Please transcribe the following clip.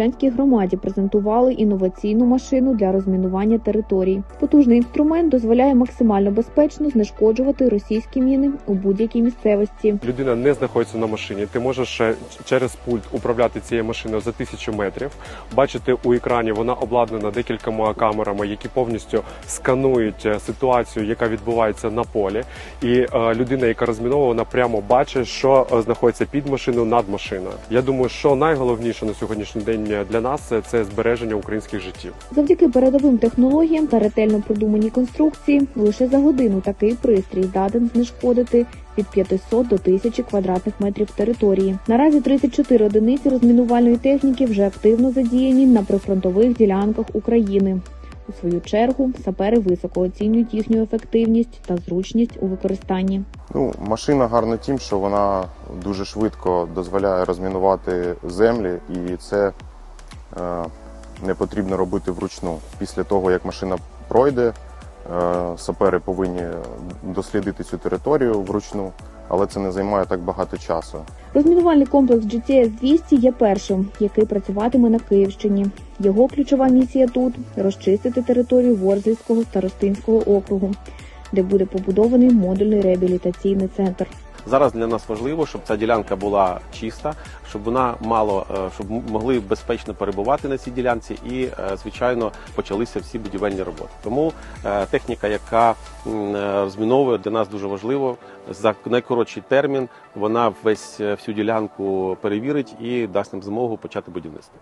Богородчанській громаді презентували інноваційну машину для розмінування територій. Потужний інструмент дозволяє максимально безпечно знешкоджувати російські міни у будь-якій місцевості. Людина не знаходиться на машині. Ти можеш через пульт управляти цією машиною за тисячу метрів. Бачити у екрані, вона обладнана декількома камерами, які повністю сканують е, ситуацію, яка відбувається на полі. І е, людина, яка розміновує, вона прямо бачить, що е, знаходиться під машиною, над машиною. Я думаю, що найголовніше на сьогоднішній день для нас це збереження українських життів. Завдяки передовим технологіям та ретельно продуманій конструкції лише за годину такий пристрій здатен знешкодити від 500 до 1000 квадратних метрів території. Наразі 34 одиниці розмінувальної техніки вже активно задіяні на прифронтових ділянках України. У свою чергу сапери високо оцінюють їхню ефективність та зручність у використанні. Ну, машина гарна тим, що вона дуже швидко дозволяє розмінувати землі, і це не потрібно робити вручну. Після того, як машина пройде, е, сапери повинні дослідити цю територію вручну, але це не займає так багато часу. Розмінувальний комплекс GTS-200 є першим, який працюватиме на Київщині. Його ключова місія тут розчистити територію Ворзельського старостинського округу, де буде побудований модульний реабілітаційний центр. Зараз для нас важливо, щоб ця ділянка була чиста, щоб вона мало, е, щоб могли безпечно перебувати на цій ділянці, і е, звичайно почалися всі будівельні роботи. Тому е, техніка, яка розміновує для нас дуже важливо за найкоротший термін. Вона весь всю ділянку перевірить і дасть нам змогу почати будівництво.